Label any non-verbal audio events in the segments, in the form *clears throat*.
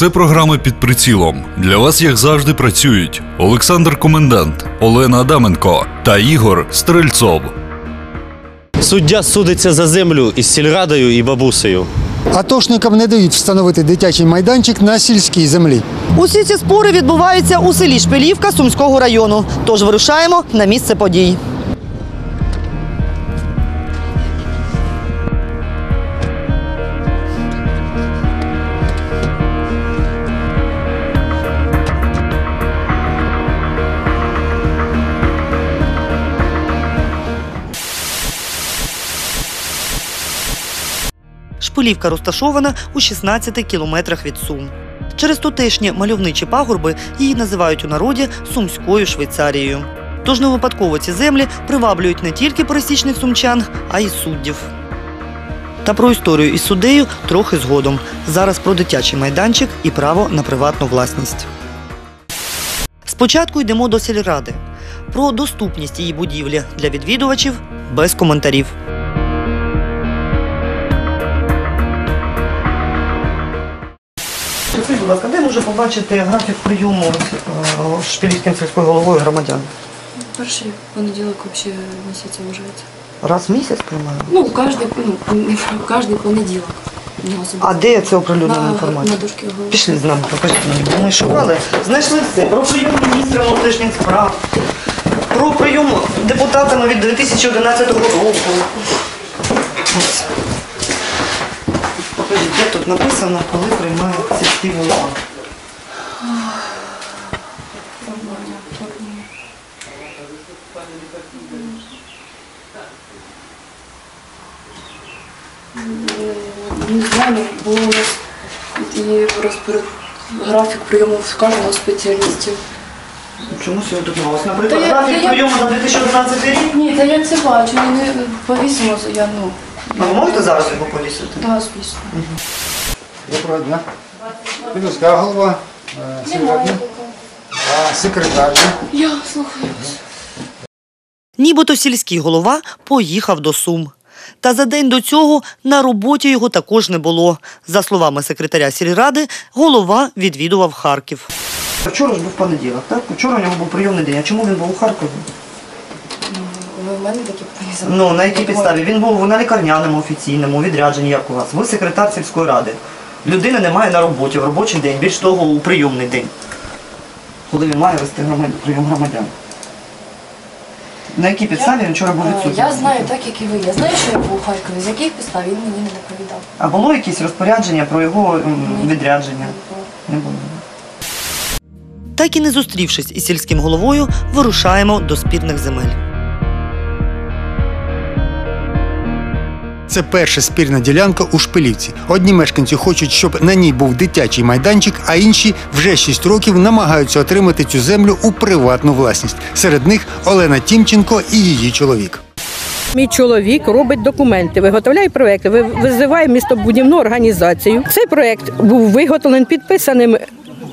Це програма під прицілом. Для вас, як завжди, працюють Олександр Комендант, Олена Адаменко та Ігор Стрельцов. Суддя судиться за землю із сільрадою і бабусею. Атошникам не дають встановити дитячий майданчик на сільській землі. Усі ці спори відбуваються у селі Шпилівка Сумського району. Тож вирушаємо на місце подій. Шпилівка розташована у 16 кілометрах від Сум. Через тутешні мальовничі пагорби її називають у народі Сумською Швейцарією. Тож не випадково ці землі приваблюють не тільки пересічних сумчан, а й суддів. Та про історію із суддею трохи згодом. Зараз про дитячий майданчик і право на приватну власність. Спочатку йдемо до сільради. Про доступність її будівлі для відвідувачів без коментарів. Ласка, де може побачити графік прийому е, шпилівським сільською головою громадян? Перший понеділок вообще місяця вважається. Раз в місяць приймаю? Ну, кожний, ну, *laughs* кожний понеділок. А де це оприлюднена інформація? на дошки голови. Пішли з нами, покажіть мені. Ми шукали. Знайшли все. Про прийом міністра внутрішніх справ, про прийом депутатами від 2011 року. Ось. Покажіть, де тут написано, коли приймає сільський голова. Не знаю, нас і розпоряд... графік прийому кожного спеціалістів. Чому сьогодні тут новость? Наприклад, Та я- графік я- прийому на 2011 рік. Ні, та я це бачу, я не повісимо, я ну. Ну, ви можете зараз його повісити? Так, звісно. Доброго дня. Підуська голова, е, а секретар. Я слухаю вас. Нібито сільський голова поїхав до Сум. Та за день до цього на роботі його також не було. За словами секретаря сільради, голова відвідував Харків. Вчора ж був понеділок, так? Вчора у нього був прийомний день. А чому він був у Харкові? В мене такі повісили? Ну, на якій підставі? Він був на лікарняному офіційному відрядженні, як у вас. Ви секретар сільської ради. Людини немає на роботі в робочий день, більш того, у прийомний день. Коли він має вести громад... прийом громадян. На якій підставі він вчора був Е, відсутній? Я знаю так, як і ви. Я знаю, що я був у Харкові. З яких підстав він мені не доповідав. А було якісь розпорядження про його м, Ні. відрядження? Не було. Не було. Так і не зустрівшись із сільським головою, вирушаємо до спірних земель. Це перша спірна ділянка у Шпилівці. Одні мешканці хочуть, щоб на ній був дитячий майданчик, а інші вже 6 років намагаються отримати цю землю у приватну власність. Серед них Олена Тімченко і її чоловік. Мій чоловік робить документи, виготовляє проекти, ви- визиває містобудівну організацію. Цей проект був виготовлений підписаним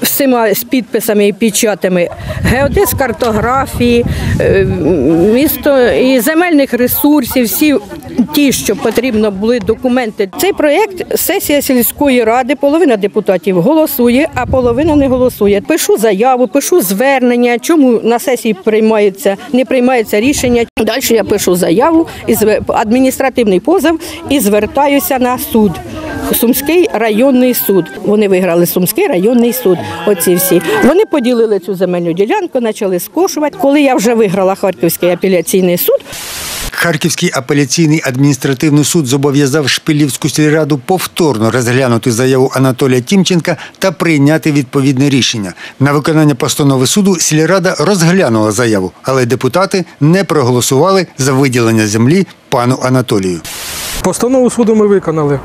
всіма з підписами і печатами геодез картографії, е, місто і земельних ресурсів, всі ті, що потрібно були документи. Цей проект сесія сільської ради, половина депутатів голосує, а половина не голосує. Пишу заяву, пишу звернення, чому на сесії приймається, не приймається рішення. Далі я пишу заяву адміністративний позов і звертаюся на суд. Сумський районний суд. Вони виграли Сумський районний суд. Оці всі. Вони поділили цю земельну ділянку, почали скошувати. Коли я вже виграла Харківський апеляційний суд, Харківський апеляційний адміністративний суд зобов'язав Шпилівську сільраду повторно розглянути заяву Анатолія Тімченка та прийняти відповідне рішення. На виконання постанови суду сільрада розглянула заяву, але депутати не проголосували за виділення землі пану Анатолію. Постанову суду ми виконали.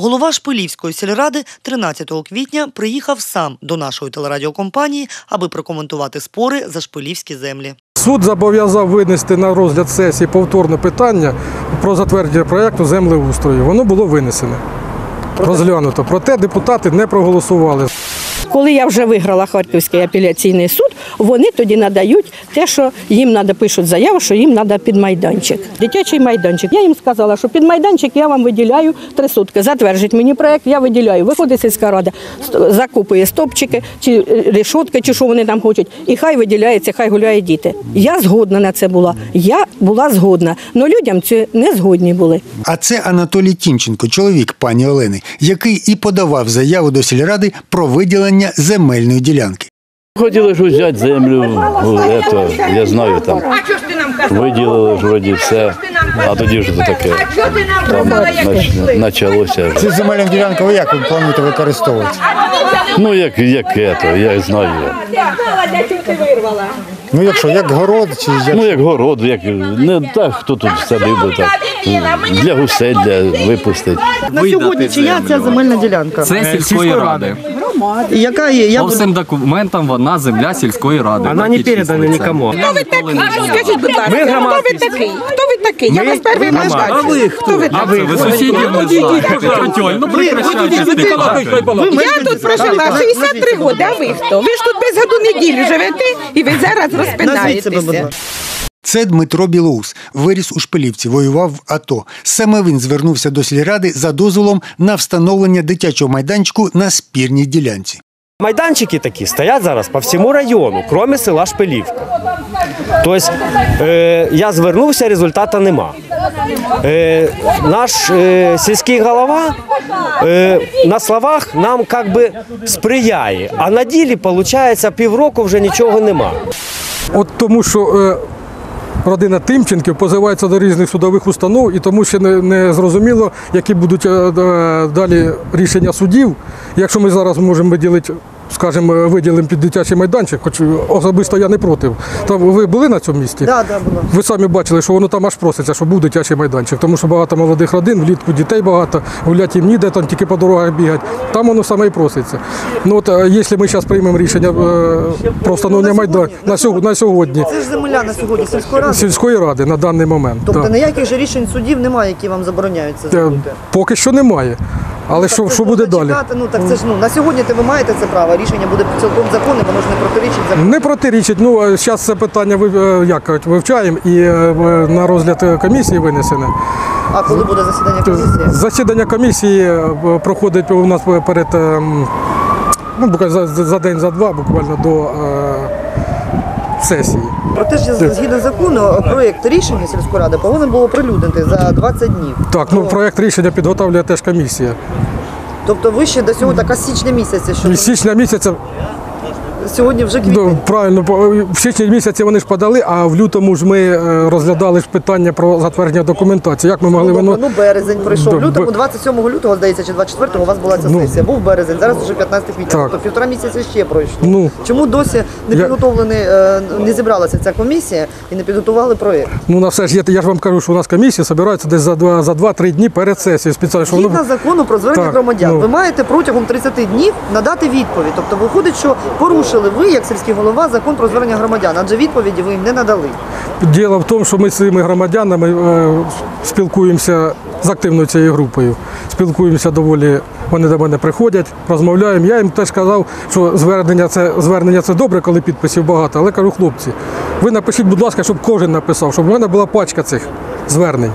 Голова Шпилівської сільради 13 квітня приїхав сам до нашої телерадіокомпанії, аби прокоментувати спори за шпилівські землі. Суд зобов'язав винести на розгляд сесії повторне питання про затвердження проєкту землеустрою. Воно було винесене. Розглянуто. Проте депутати не проголосували. Коли я вже виграла Харківський апеляційний суд, вони тоді надають те, що їм треба пишуть заяву, що їм треба під майданчик. Дитячий майданчик. Я їм сказала, що під майданчик я вам виділяю три сутки. Затверджить мені проект, я виділяю. Виходить сільська рада, закупує стопчики чи е, решотки, чи що вони там хочуть, і хай виділяється, хай гуляють діти. Я згодна на це була. Я була згодна. але людям це не згодні були. А це Анатолій Тімченко, чоловік пані Олени, який і подавав заяву до сільради про виділення земельної ділянки. Хотіли ж взяти землю, ну, ето, я знаю там. Виділили ж вроді все, а тоді ж то таке. Там нач- почалося. Цю земельну ділянку ви як ви плануєте використовувати? Ну як, як ето, я знаю. Ну якщо, як город чи як? Ну як город, як не так, хто тут садив так. Для гусей, для випустити. На сьогодні чия ця земельна ділянка? Це сільської ради. І Яка є? Я По всім документам вона земля сільської ради. Вона не передана нікому. Хто ви такий? Скажіть, будь ласка, хто ви такий? Хто ви такий? Я вас перший. А ви хто? ви А ви, ви не знаєте. Ну прекращайте. Я тут прожила 63 роки, а ви хто? Ви ж тут без году неділю живете і ви зараз розпинаєтеся. Це Дмитро Білоус, виріс у Шпилівці, воював в АТО. Саме він звернувся до сільради за дозволом на встановлення дитячого майданчику на спірній ділянці. Майданчики такі стоять зараз по всьому району, крім села Шпилівка. Тобто е, я звернувся, результату нема. Е, наш е, сільський голова е, на словах нам як би сприяє, а на ділі, виходить, півроку вже нічого нема. От тому, що е, родина Тимченків позивається до різних судових установ, і тому ще не, не зрозуміло, які будуть е, е, далі рішення судів. Якщо ми зараз можемо виділити. Скажімо, виділимо під дитячий майданчик, хоч особисто я не проти. Там ви були на цьому місці? Да, да, була. Ви самі бачили, що воно там аж проситься, щоб був дитячий майданчик, тому що багато молодих родин, влітку дітей багато, гуляти їм ніде, там тільки по дорогах бігати. Там воно саме і проситься. Ну от е, якщо ми зараз приймемо рішення е, про встановлення майданчика на сьогодні, на сьогодні Це ж земля на сьогодні сільської ради. сільської ради на даний момент. Тобто так. ніяких же рішень судів немає, які вам забороняють це Е, зробити. Поки що немає. Але що, що буде далі? Ну так це ж ну на сьогодні ти ви маєте це право. Рішення буде цілком законне, воно ж не протирічить закону. Не протирічить. Ну зараз це питання е, як вивчаємо і е, на розгляд е, комісії винесене. А коли буде засідання комісії? Засідання комісії е, проходить у нас перед ем, ну, за, за день, за два, буквально до е, сесії. Проте ж згідно закону, проєкт рішення сільської ради повинен було оприлюднити за 20 днів. Так, ну проект рішення підготовлює теж комісія. Тобто ви ще до цього така січня місяця, що січня місяця сьогодні вже квітень. Ну, правильно, в січні місяці вони ж подали, а в лютому ж ми е, розглядали ж питання про затвердження документації. Як ми могли Ну, воно. ну березень пройшов. Да, В лютому, 27 лютого, здається, чи 24-го у вас була ця Ну. сесія. Був березень, зараз вже 15 квітня. Так. Тобто півтора місяця ще пройшло. Ну. Чому досі не Я- підготовлений, е, не зібралася ця комісія і не підготували проєкт? Ну на все ж я ж вам кажу, що у нас комісія збирається десь за два за два-три дні перед сесією. Спеціально що Згідно воно закону про звернення громадян, ну. ви маєте протягом 30 днів надати відповідь. Тобто виходить, що порушили ви, як сільський голова, закон про звернення громадян, адже відповіді ви їм не надали. Діло в тому, що ми з цими громадянами е, спілкуємося з активною цією групою. Спілкуємося доволі. Вони до мене приходять, розмовляємо. Я їм теж казав, що звернення це звернення це добре, коли підписів багато. Але кажу, хлопці, ви напишіть, будь ласка, щоб кожен написав, щоб в мене була пачка цих звернень.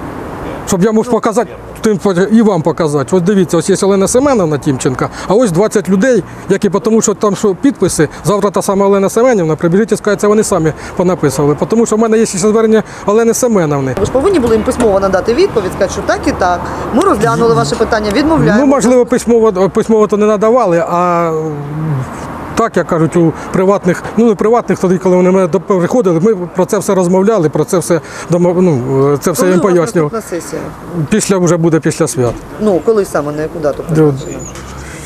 Щоб я мог показати, тим і вам показати. Ось дивіться, ось є Олена Семеновна Тімченка, а ось 20 людей, які тому що там що підписи, завтра та сама Олена Семенівна, прибіжіть і скажуть, це вони самі понаписували. Тому що в мене є ще звернення Олени Семеновни. Ви ж повинні були їм письмово надати відповідь, сказати, що так і так. Ми розглянули ваше питання, відмовляємо. Ну, можливо, письмово, письмово то не надавали, а так, як кажуть, у приватних, ну не приватних, тоді, коли вони мене до- приходили, ми про це все розмовляли, про це все ну, це все Коли їм пояснював. сесія? Після вже буде після свят. Ну, коли саме, на яку дату? До-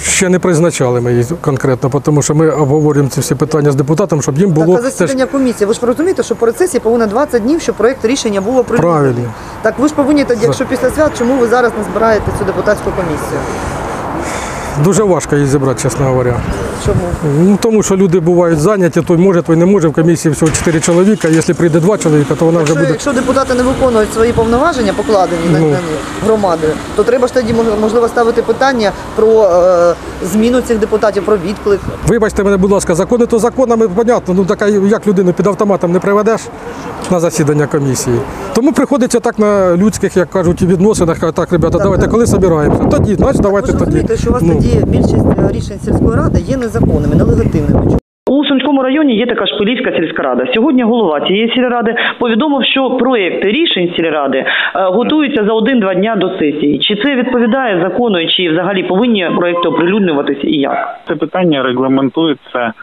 Ще не призначали ми її конкретно, тому що ми обговорюємо ці всі питання з депутатом, щоб їм було так, а теж засідання комісії. Ви ж розумієте, що по рецесії повинно 20 днів, щоб проєкт рішення було прийнято. Правильно. Так ви ж повинні тоді, якщо після свят, чому ви зараз не збираєте цю депутатську комісію? Дуже важко її зібрати, чесно говоря. Чому? Ну, тому що люди бувають зайняті, той може, той не може. В комісії всього 4 чоловіка. Якщо прийде 2 чоловіка, то вона вже буде. якщо депутати не виконують свої повноваження, покладені Ну. на них громадою, то треба ж тоді можливо ставити питання про е, зміну цих депутатів, про відклик. Вибачте мене, будь ласка, закони то законами, понятно. Ну така як людину під автоматом не приведеш на засідання комісії. Тому приходиться так на людських, як кажуть, відносинах. Так, ребята, давайте коли собираємося. Тоді, значить, давайте тоді. що у вас Ну. тоді більшість е, рішень сільської ради є незаконними, нелегітимними. У Сумському районі є така Шпилівська сільська рада. Сьогодні голова цієї сільради повідомив, що проєкти рішень сільради е, готуються за один-два дня до сесії. Чи це відповідає закону, чи взагалі повинні проєкти оприлюднюватися і як? Це питання регламентується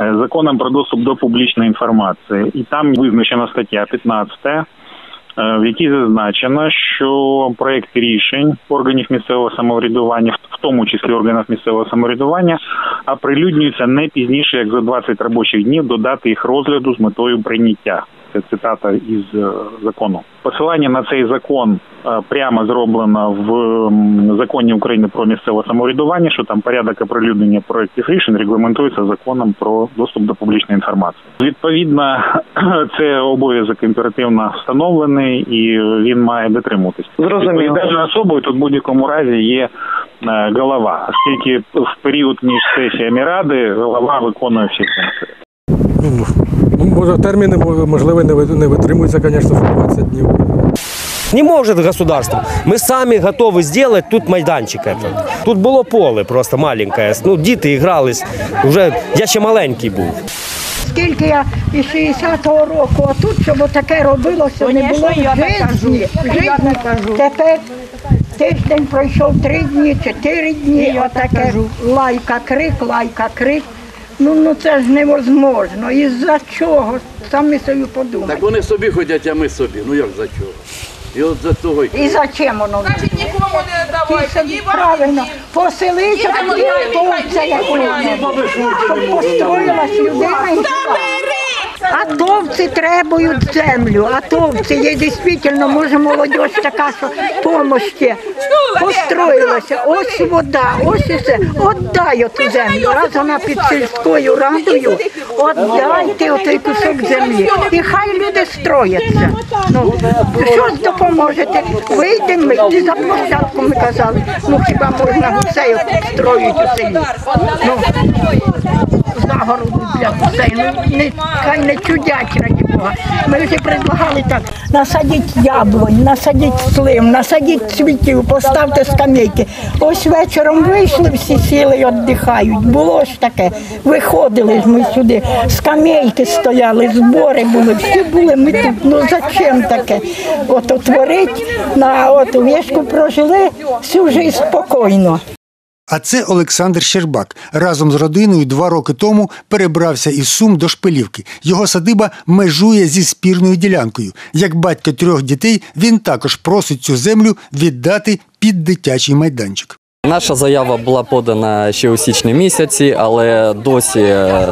е, законом про доступ до публічної інформації, і там визначена стаття 15, е, в якій зазначено, що проект рішень органів місцевого самоврядування, в тому числі органів місцевого самоврядування, оприлюднюється не пізніше як за 20 робочих днів до дати їх розгляду з метою прийняття. Це цитата із е, закону. Посилання на цей закон е, прямо зроблено в законі України про місцеве самоврядування, що там порядок оприлюднення проєктів рішень регламентується законом про доступ до публічної інформації. Відповідно, *clears throat* це обов'язок імперативно встановлений і він має дотримуватись. Зрозуміло. Відповідальною особою тут в будь-якому разі є е, голова, оскільки в період між сесіями ради голова виконує всі функції. Ну, може, терміни можливо не ви- не витримуються, звісно, що 20 днів. Не может государство. Мы сами готовы сделать тут майданчик этот. Тут було поле просто маленьке. Ну, діти грались. Уже я ще маленький був. Скільки я із 60-го року, а тут, щоб таке робилося, не було в житті. Житті. Тепер тиждень пройшов три дні, чотири дні, отаке лайка, крик, лайка, крик. Ну, ну це ж невозможно. Із-за чого? Самі собі подумайте. Так вони собі ходять, а ми собі. Ну як за чого? І от за того й І зачем воно? Значить, нікому не давайте, ні Правильно, поселися тоді атовця якогось, щоб построїлась людина. і. Атовці требують землю, атовці є дійсно, може молодь така, що помощі построїлася, ось вода, ось і все. Отдай оту землю, раз вона під сільською радою, отдайте отой кусок землі. І хай люди строяться. Ну, щось допоможете. Вийдемо, ми, і за площадку ми казали, ну хіба можна гусей от строїть у селі. Ну, загороду для гусей. Ну, не, хай не чудять, раді Бога. Ми вже предлагали так, насадіть яблунь, насадіть слив, насадіть цвітів, поставте скамейки. Ось вечором вийшли, всі сіли і віддихають. Було ж таке. Виходили ми сюди, скамейки стояли, збори були, всі були ми тут. Ну зачем таке? От отворить, на от вішку прожили всю життя спокійно. А це Олександр Щербак. Разом з родиною два роки тому перебрався із Сум до Шпилівки. Його садиба межує зі спірною ділянкою. Як батько трьох дітей, він також просить цю землю віддати під дитячий майданчик. Наша заява була подана ще у січні місяці, але досі е,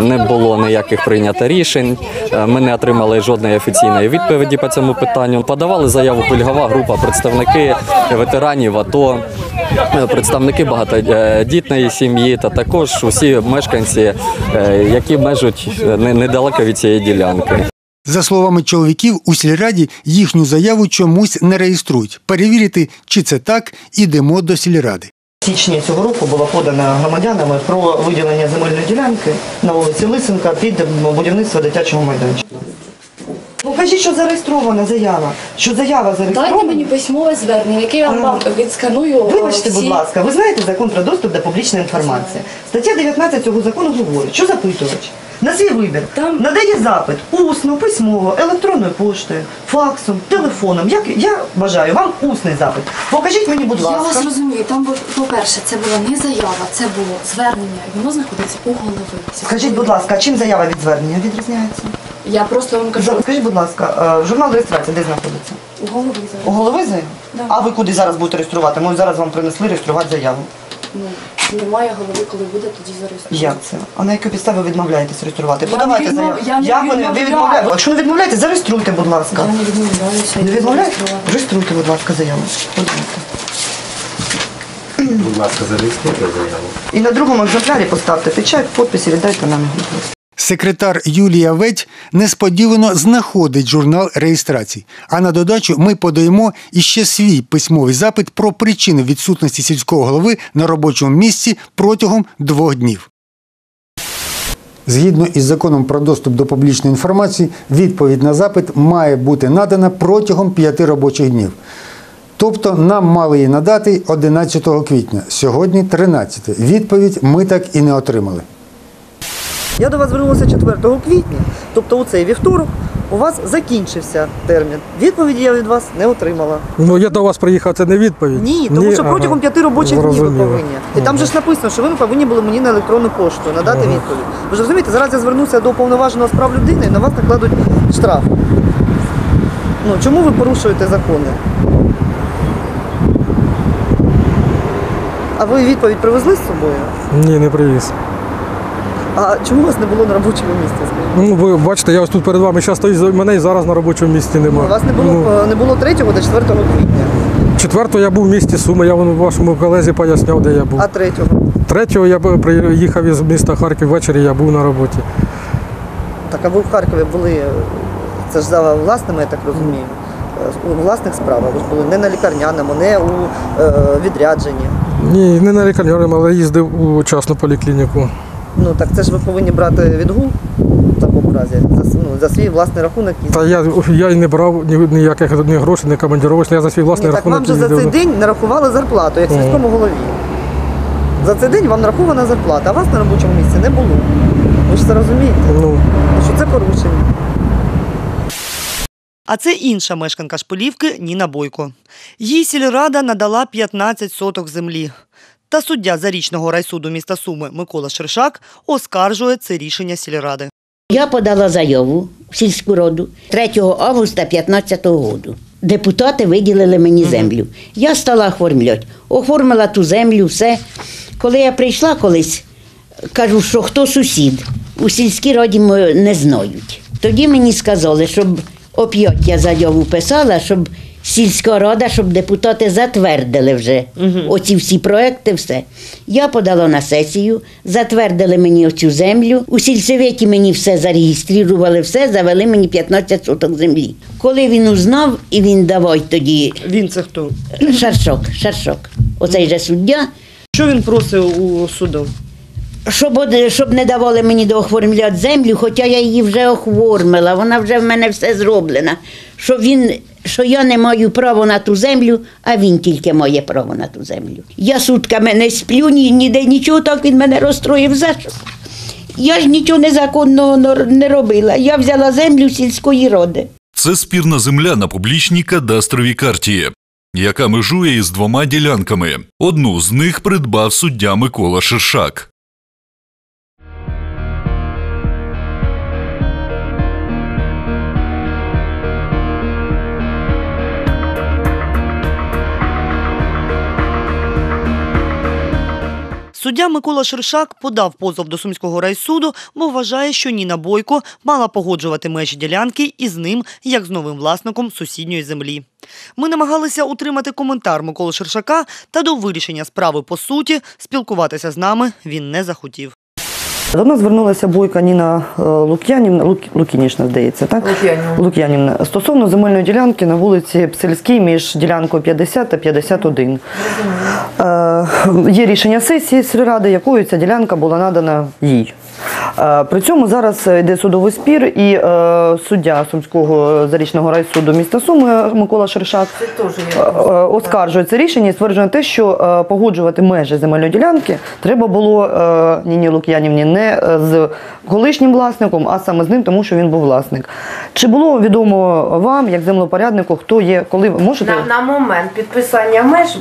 не було ніяких прийнято рішень. Е, Ми не отримали жодної офіційної відповіді по цьому питанню. Подавали заяву пільгова група, представники ветеранів АТО, е, представники багатодітної сім'ї та також усі мешканці, які межуть недалеко від цієї ділянки. За словами чоловіків, у сільраді їхню заяву чомусь не реєструють. Перевірити, чи це так, ідемо до сільради. Січні цього року було подано громадянами про виділення земельної ділянки на вулиці Лисенка під будівництво дитячого майданчика. Ну, кажіть, що зареєстрована заява. Що заява зареєстрована. Дайте мені письмове звернення, яке я вам відсканую. Вибачте, всі- будь ласка, ви знаєте закон про доступ до публічної інформації. Стаття 19 цього закону говорить, що запитувач на свій вибір надає запит усно, письмово, електронною поштою, факсом, телефоном. Як я бажаю вам усний запит. Покажіть мені, будь ласка. Я вас розумію. Там, по-перше, це була не заява, це було звернення, воно знаходиться у голови. Скажіть, будь ласка, а чим заява від звернення відрізняється? Я просто вам кажу. Скажіть, будь ласка, е, журнал реєстрації де знаходиться? У голови У голови заява? А ви куди зараз будете реєструвати? Ми зараз вам принесли реєструвати заяву. Ну, немає голови, коли буде, тоді зареєструвати. Як це? А на яку підставі ви відмовляєтесь реєструвати? Я Подавайте не відмов- заяву. я не Як ви ви відмовляю. відмовляєте? Якщо не відмовляєте, зареєструйте, будь ласка. Я не відмовляюся. Не відмовляєте? Реєструйте, будь ласка, заяву. Подавайте. Будь ласка, зареєструйте заяву. І на другому екземплярі поставте печать, підпис і віддайте нам. Секретар Юлія Ведь несподівано знаходить журнал реєстрацій. А на додачу ми подаємо іще свій письмовий запит про причини відсутності сільського голови на робочому місці протягом двох днів. Згідно із законом про доступ до публічної інформації, відповідь на запит має бути надана протягом п'яти робочих днів. Тобто нам мали її надати 11 квітня, сьогодні 13. Відповідь ми так і не отримали. Я до вас звернулася 4 квітня, тобто у цей вівторок у вас закінчився термін. Відповіді я від вас не отримала. Ну я до вас приїхав, це не відповідь. Ні, тому що ага. протягом п'яти робочих днів ви повинні. І там же ж написано, що ви повинні були мені на електронну пошту надати відповідь. Ви ж розумієте, зараз я звернуся до уповноваженого з прав людини і на вас накладуть штраф. Ну чому ви порушуєте закони? А ви відповідь привезли з собою? Ні, не привіз. А чому вас не було на робочому місці? скажіть? Ну, ви бачите, я ось тут перед вами зараз стою, мене і зараз на робочому місці У немає. вас не було е, не було 3 до 4 квітня, Четвертого я був в місті Суми, я вашому колезі поясняв, де я був. а 3 Третього я приїхав із міста Харків ввечері, я був на роботі. Так, а ви в Харкові були, це ж за власними, я так розумію, у власних справах. Ви ж були не на лікарняному, не у е, відрядженні. Ні, не на лікарняному, але їздив у частну поліклініку. Ну так це ж ви повинні брати відгул в такому разі за, с- ну, за свій власний рахунок. і- Та я, я і не брав ні, ніяких ні грошей, ні командировочних, я за свій власний Ні, так рахунок вам же за їздив. цей день нарахували зарплату, як сільському голові. За цей день вам нарахована зарплата, а вас на робочому місці не було. Ви ж це розумієте? Ну. Що це порушення. А це інша мешканка Шпилівки Ніна Бойко. Їй сільрада надала 15 соток землі. Та суддя зарічного райсуду міста Суми Микола Шершак оскаржує це рішення сільради. Я подала заяву в сільську раду 3 августа 2015 року. Депутати виділили мені землю. Я стала оформляти. Оформила ту землю, все. Коли я прийшла колись, кажу, що хто сусід. У сільській раді не знають. Тоді мені сказали, щоб оп'ять я заяву писала, щоб сільська рада, щоб депутати затвердили вже оці всі проекти, все. Я подала на сесію, затвердили мені оцю землю. У сільсоветі мені все зареєстрували, все, завели мені 15 соток землі. Коли він узнав, і він давай тоді. Він це хто? Шаршок, шаршок. Оцей же суддя. Що він просив у суду? Щоб, щоб не давали мені дооформляти землю, хоча я її вже оформила, вона вже в мене все зроблена. Що він, що я не маю права на ту землю, а він тільки має право на ту землю. Я сутками не сплю, ні, ніде нічого, так він мене розстроїв. За що? Я ж нічого незаконного не робила. Я взяла землю сільської ради. Це спірна земля на публічній кадастровій карті, яка межує із двома ділянками. Одну з них придбав суддя Микола Шершак. Суддя Микола Шершак подав позов до Сумського райсуду, бо вважає, що Ніна Бойко мала погоджувати межі ділянки із ним, як з новим власником сусідньої землі. Ми намагалися утримати коментар Миколи Шершака та до вирішення справи по суті спілкуватися з нами він не захотів. До нас звернулася Бойка Ніна е, Лук'янівна, Лук, Лукінішна, здається, так? Лук'янівна. Лук'янівна. Стосовно земельної ділянки на вулиці Псельській між ділянкою 50 та 51. Е, Є рішення сесії сільради, якою ця ділянка була надана їй. Е, При цьому зараз йде судовий спір, і е, суддя Сумського зарічного райсуду міста Суми Микола Шершак е, е, оскаржує це рішення і стверджує те, що е, погоджувати межі земельної ділянки треба було е, Ніні Лук'янівні не е, з колишнім власником, а саме з ним, тому що він був власник. Чи було відомо вам, як землепоряднику, хто є, коли ви можете? На, на момент підписання меж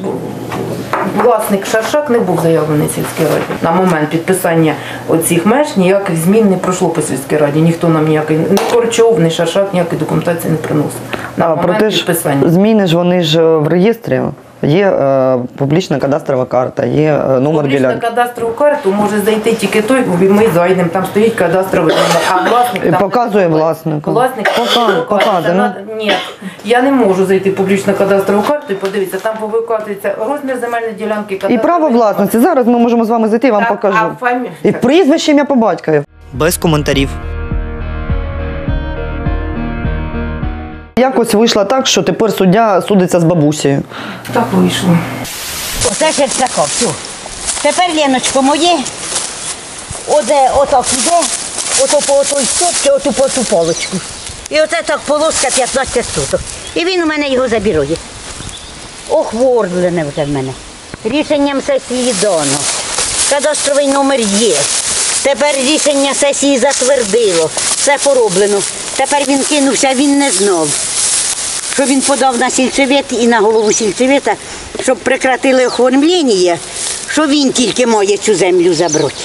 власник Шаршак не був заявлений сільській раді. На момент підписання оцих меж ніяких змін не пройшло по сільській раді. Ніхто нам ніякий не Корчов, ні Шаршак ніякої документації не приносив. На А, момент проте ж підписання. зміни ж вони ж в реєстрі. Є е, публічна кадастрова карта, є е, номер Публічна ділянки. кадастрову карту може зайти тільки той, бо ми зайдемо, там стоїть кадастровий номер, а власник там показує власнику. Власник Пока- кадастрову показує, ну. Ні, Я не можу зайти в публічну кадастрову карту і подивитися, там виказується розмір земельної ділянки І право власності. Зараз ми можемо з вами зайти, я вам покажу. А фамі... І прізвище ім'я по батькові. Без коментарів. Якось вийшло так, що тепер суддя судиться з бабусею. Так вийшло. Оце Шерстаков, все. Тепер, Леночко, моє, оде отак іде, ото по отой стопці, оту по ту полочку. І оце так полоска 15 суток. І він у мене його забірує. Охворлене вже в мене. Рішенням сесії дано. Кадастровий номер є. Тепер рішення сесії затвердило. Все пороблено. Тепер він кинувся, він не знав. Що він подав на сільсовет і на голову сільсовета, щоб прекратили оформлення, що він тільки має цю землю забрати.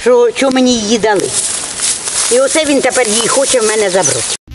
Що, що мені її дали. І оце він тепер її хоче в мене забрати.